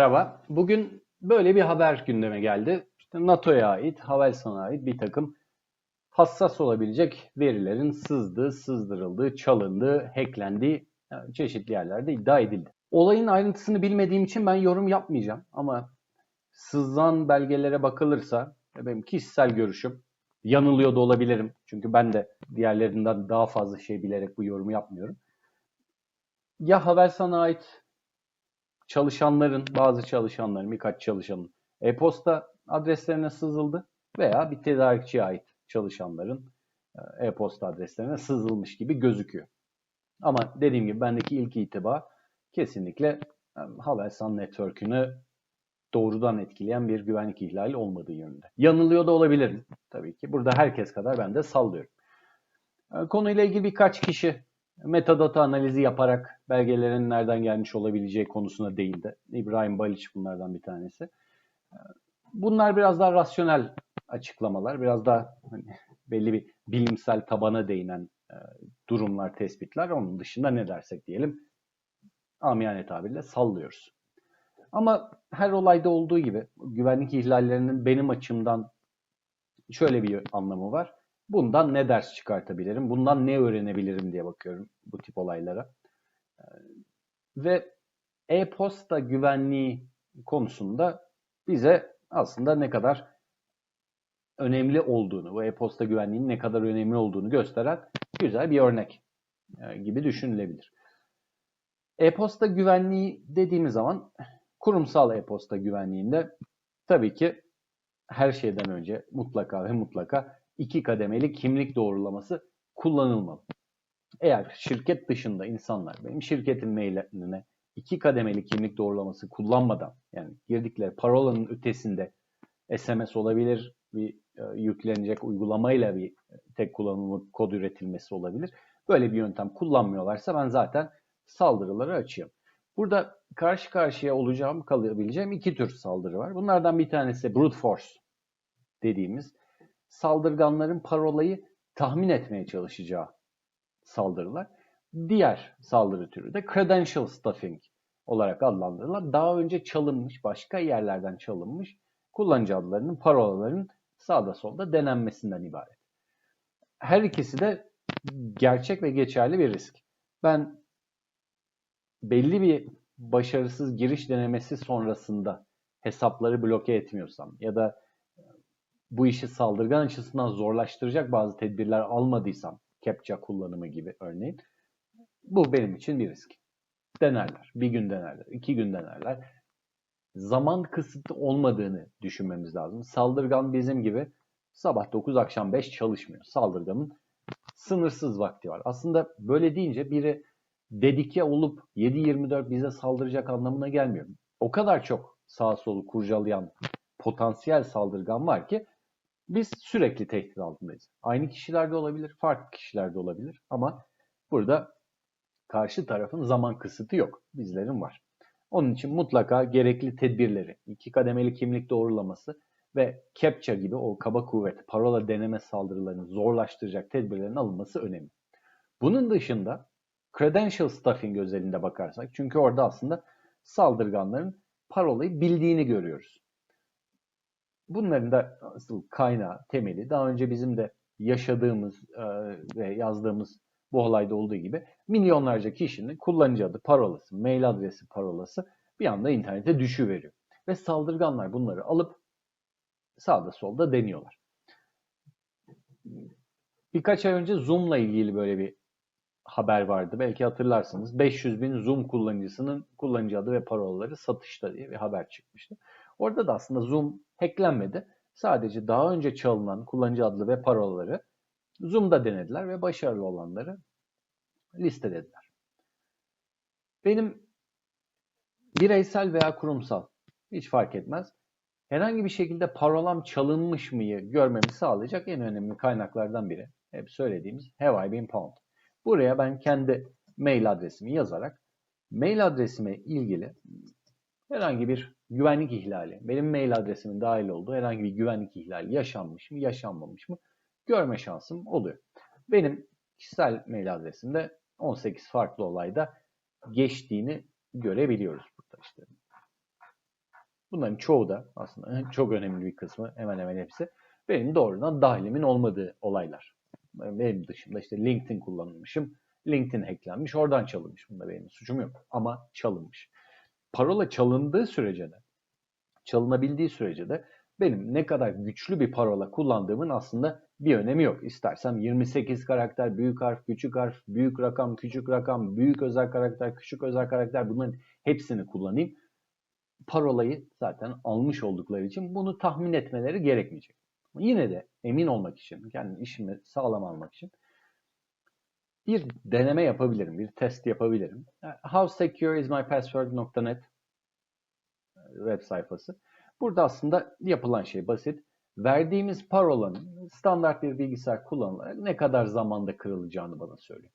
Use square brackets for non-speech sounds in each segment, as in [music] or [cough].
merhaba. Bugün böyle bir haber gündeme geldi. İşte NATO'ya ait, Havelsan'a ait bir takım hassas olabilecek verilerin sızdığı, sızdırıldığı, çalındığı, hacklendiği çeşitli yerlerde iddia edildi. Olayın ayrıntısını bilmediğim için ben yorum yapmayacağım ama sızan belgelere bakılırsa benim kişisel görüşüm yanılıyor da olabilirim. Çünkü ben de diğerlerinden daha fazla şey bilerek bu yorumu yapmıyorum. Ya Havelsan'a ait çalışanların, bazı çalışanların, birkaç çalışanın e-posta adreslerine sızıldı veya bir tedarikçiye ait çalışanların e, e-posta adreslerine sızılmış gibi gözüküyor. Ama dediğim gibi bendeki ilk itibar kesinlikle e, Havelsan Network'ünü doğrudan etkileyen bir güvenlik ihlali olmadığı yönünde. Yanılıyor da olabilirim tabii ki. Burada herkes kadar ben de sallıyorum. E, konuyla ilgili birkaç kişi metadata analizi yaparak belgelerin nereden gelmiş olabileceği konusuna değindi. İbrahim Baliç bunlardan bir tanesi. Bunlar biraz daha rasyonel açıklamalar, biraz daha hani belli bir bilimsel tabana değinen e, durumlar, tespitler. Onun dışında ne dersek diyelim amiyane tabirle sallıyoruz. Ama her olayda olduğu gibi güvenlik ihlallerinin benim açımdan şöyle bir anlamı var. Bundan ne ders çıkartabilirim? Bundan ne öğrenebilirim diye bakıyorum bu tip olaylara. Ee, ve e-posta güvenliği konusunda bize aslında ne kadar önemli olduğunu, bu e-posta güvenliğinin ne kadar önemli olduğunu gösteren güzel bir örnek e, gibi düşünülebilir. E-posta güvenliği dediğimiz zaman kurumsal e-posta güvenliğinde tabii ki her şeyden önce mutlaka ve mutlaka iki kademeli kimlik doğrulaması kullanılmalı. Eğer şirket dışında insanlar benim şirketin maillerine iki kademeli kimlik doğrulaması kullanmadan yani girdikleri parolanın ötesinde SMS olabilir, bir e, yüklenecek uygulamayla bir tek kullanımlı kod üretilmesi olabilir. Böyle bir yöntem kullanmıyorlarsa ben zaten saldırıları açıyorum. Burada karşı karşıya olacağım, kalabileceğim iki tür saldırı var. Bunlardan bir tanesi brute force dediğimiz saldırganların parolayı tahmin etmeye çalışacağı saldırılar. Diğer saldırı türü de credential stuffing olarak adlandırılan daha önce çalınmış, başka yerlerden çalınmış kullanıcı adlarının, parolaların sağda solda denenmesinden ibaret. Her ikisi de gerçek ve geçerli bir risk. Ben belli bir başarısız giriş denemesi sonrasında hesapları bloke etmiyorsam ya da bu işi saldırgan açısından zorlaştıracak bazı tedbirler almadıysam, CAPTCHA kullanımı gibi örneğin, bu benim için bir risk. Denerler. Bir gün denerler, iki gün denerler. Zaman kısıtlı olmadığını düşünmemiz lazım. Saldırgan bizim gibi sabah 9 akşam 5 çalışmıyor. Saldırganın sınırsız vakti var. Aslında böyle deyince biri dedike olup 7-24 bize saldıracak anlamına gelmiyor. O kadar çok sağ solu kurcalayan potansiyel saldırgan var ki biz sürekli tehdit altındayız. Aynı kişilerde olabilir, farklı kişilerde olabilir ama burada karşı tarafın zaman kısıtı yok. Bizlerin var. Onun için mutlaka gerekli tedbirleri, iki kademeli kimlik doğrulaması ve CAPTCHA gibi o kaba kuvvet, parola deneme saldırılarını zorlaştıracak tedbirlerin alınması önemli. Bunun dışında credential stuffing özelinde bakarsak, çünkü orada aslında saldırganların parolayı bildiğini görüyoruz. Bunların da asıl kaynağı, temeli daha önce bizim de yaşadığımız e, ve yazdığımız bu olayda olduğu gibi milyonlarca kişinin kullanıcı adı, parolası, mail adresi, parolası bir anda internete düşüveriyor. Ve saldırganlar bunları alıp sağda solda deniyorlar. Birkaç ay önce Zoom'la ilgili böyle bir haber vardı. Belki hatırlarsınız. 500 bin Zoom kullanıcısının kullanıcı adı ve parolaları satışta diye bir haber çıkmıştı. Orada da aslında Zoom hacklenmedi. Sadece daha önce çalınan kullanıcı adlı ve parolaları Zoom'da denediler ve başarılı olanları listelediler. Benim bireysel veya kurumsal hiç fark etmez. Herhangi bir şekilde parolam çalınmış mıyı görmemi sağlayacak en önemli kaynaklardan biri. Hep söylediğimiz Have I Been Pwned. Buraya ben kendi mail adresimi yazarak mail adresime ilgili herhangi bir güvenlik ihlali, benim mail adresimin dahil olduğu herhangi bir güvenlik ihlali yaşanmış mı, yaşanmamış mı görme şansım oluyor. Benim kişisel mail adresimde 18 farklı olayda geçtiğini görebiliyoruz burada işte. Bunların çoğu da aslında [laughs] çok önemli bir kısmı hemen hemen hepsi benim doğrudan dahilimin olmadığı olaylar. Benim dışımda işte LinkedIn kullanılmışım. LinkedIn hacklenmiş, oradan çalınmış. Bunda benim suçum yok ama çalınmış. Parola çalındığı sürece de, çalınabildiği sürece de benim ne kadar güçlü bir parola kullandığımın aslında bir önemi yok. İstersem 28 karakter, büyük harf, küçük harf, büyük rakam, küçük rakam, büyük özel karakter, küçük özel karakter bunların hepsini kullanayım. Parolayı zaten almış oldukları için bunu tahmin etmeleri gerekmeyecek. Yine de emin olmak için, kendi işimi sağlam almak için bir deneme yapabilirim, bir test yapabilirim. How secure is my password.net web sayfası. Burada aslında yapılan şey basit. Verdiğimiz parolanın standart bir bilgisayar kullanılarak ne kadar zamanda kırılacağını bana söylüyor.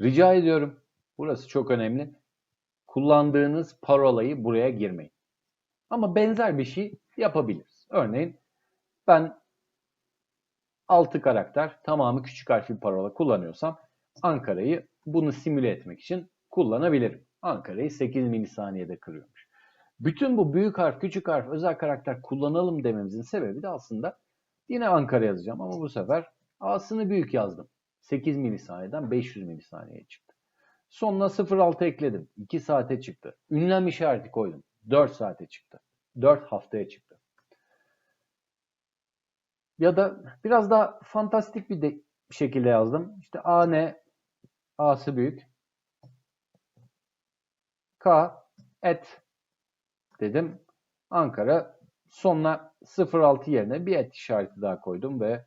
Rica ediyorum, burası çok önemli. Kullandığınız parolayı buraya girmeyin. Ama benzer bir şey yapabiliriz. Örneğin ben 6 karakter tamamı küçük harfli parola kullanıyorsam Ankara'yı bunu simüle etmek için kullanabilirim. Ankara'yı 8 milisaniyede kırıyormuş. Bütün bu büyük harf, küçük harf, özel karakter kullanalım dememizin sebebi de aslında yine Ankara yazacağım ama bu sefer A'sını büyük yazdım. 8 milisaniyeden 500 milisaniyeye çıktı. Sonuna 06 ekledim. 2 saate çıktı. Ünlem işareti koydum. 4 saate çıktı. 4 haftaya çıktı. Ya da biraz daha fantastik bir, de, şekilde yazdım. İşte A ne? A'sı büyük. K et dedim. Ankara sonuna 06 yerine bir et işareti daha koydum ve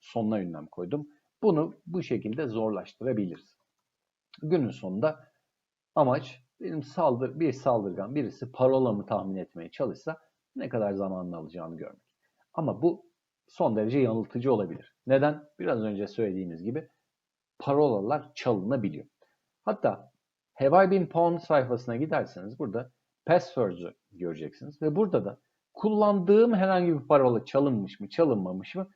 sonuna ünlem koydum. Bunu bu şekilde zorlaştırabiliriz. Günün sonunda amaç benim saldır, bir saldırgan birisi parolamı tahmin etmeye çalışsa ne kadar zamanını alacağını görmek. Ama bu son derece yanıltıcı olabilir. Neden? Biraz önce söylediğimiz gibi parolalar çalınabiliyor. Hatta Have I Been Pwned sayfasına giderseniz burada passwords'ü göreceksiniz. Ve burada da kullandığım herhangi bir parola çalınmış mı çalınmamış mı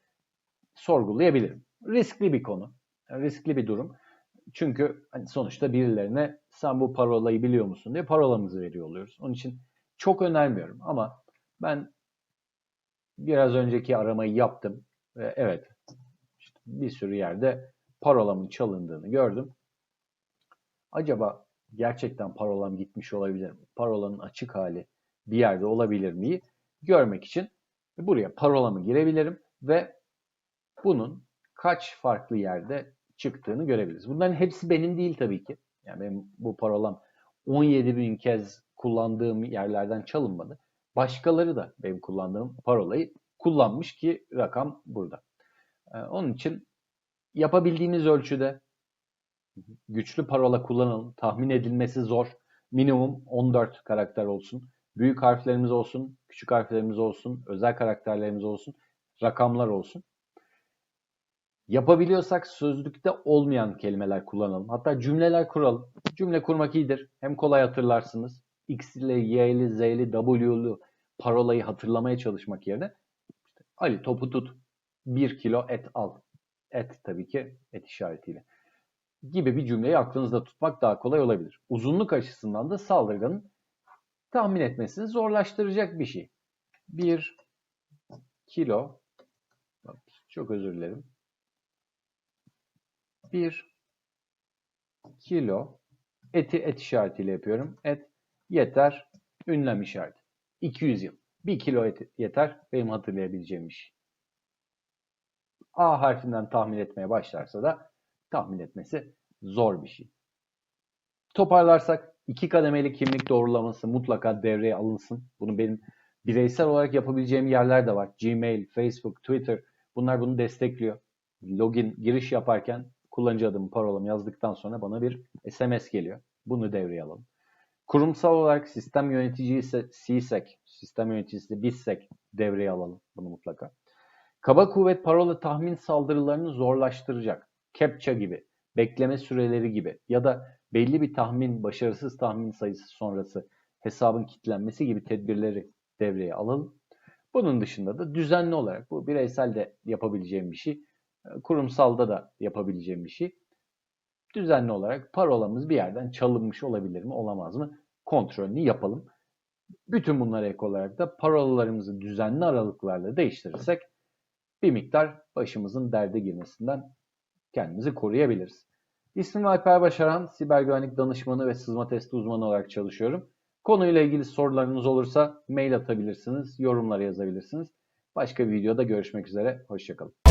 sorgulayabilirim. Riskli bir konu. riskli bir durum. Çünkü hani sonuçta birilerine sen bu parolayı biliyor musun diye parolamızı veriyor oluyoruz. Onun için çok önermiyorum ama ben biraz önceki aramayı yaptım. Ve evet bir sürü yerde parolamın çalındığını gördüm. Acaba gerçekten parolam gitmiş olabilir mi? Parolanın açık hali bir yerde olabilir mi? Görmek için buraya parolamı girebilirim ve bunun kaç farklı yerde çıktığını görebiliriz. Bunların hepsi benim değil tabii ki. Yani benim bu parolam 17 bin kez kullandığım yerlerden çalınmadı. Başkaları da benim kullandığım parolayı kullanmış ki rakam burada. Ee, onun için yapabildiğimiz ölçüde güçlü parola kullanalım. Tahmin edilmesi zor. Minimum 14 karakter olsun. Büyük harflerimiz olsun, küçük harflerimiz olsun, özel karakterlerimiz olsun, rakamlar olsun. Yapabiliyorsak sözlükte olmayan kelimeler kullanalım. Hatta cümleler kuralım. Cümle kurmak iyidir. Hem kolay hatırlarsınız. X'li, Y'li, Z'li, W'lu parolayı hatırlamaya çalışmak yerine işte, Ali topu tut. 1 kilo et al. Et tabii ki et işaretiyle. Gibi bir cümleyi aklınızda tutmak daha kolay olabilir. Uzunluk açısından da saldırganın tahmin etmesini zorlaştıracak bir şey. 1 kilo çok özür dilerim. 1 kilo eti et işaretiyle yapıyorum. Et yeter ünlem işareti. 200 yıl. 1 kilo et yeter benim hatırlayabileceğim iş. A harfinden tahmin etmeye başlarsa da tahmin etmesi zor bir şey. Toparlarsak iki kademeli kimlik doğrulaması mutlaka devreye alınsın. Bunu benim bireysel olarak yapabileceğim yerler de var. Gmail, Facebook, Twitter bunlar bunu destekliyor. Login, giriş yaparken kullanıcı adımı, parolamı yazdıktan sonra bana bir SMS geliyor. Bunu devreye alalım. Kurumsal olarak sistem yöneticisi ise CSEC, sistem yöneticisi BISSEC devreye alalım bunu mutlaka. Kaba kuvvet parola tahmin saldırılarını zorlaştıracak. CAPTCHA gibi, bekleme süreleri gibi ya da belli bir tahmin, başarısız tahmin sayısı sonrası hesabın kilitlenmesi gibi tedbirleri devreye alalım. Bunun dışında da düzenli olarak bu bireysel de yapabileceğim bir şey, kurumsalda da yapabileceğim bir şey. Düzenli olarak parolamız bir yerden çalınmış olabilir mi, olamaz mı? Kontrolünü yapalım. Bütün bunlara ek olarak da parolalarımızı düzenli aralıklarla değiştirirsek bir miktar başımızın derde girmesinden kendimizi koruyabiliriz. İsmim Alper Başaran, siber güvenlik danışmanı ve sızma testi uzmanı olarak çalışıyorum. Konuyla ilgili sorularınız olursa mail atabilirsiniz, yorumlara yazabilirsiniz. Başka bir videoda görüşmek üzere, hoşçakalın.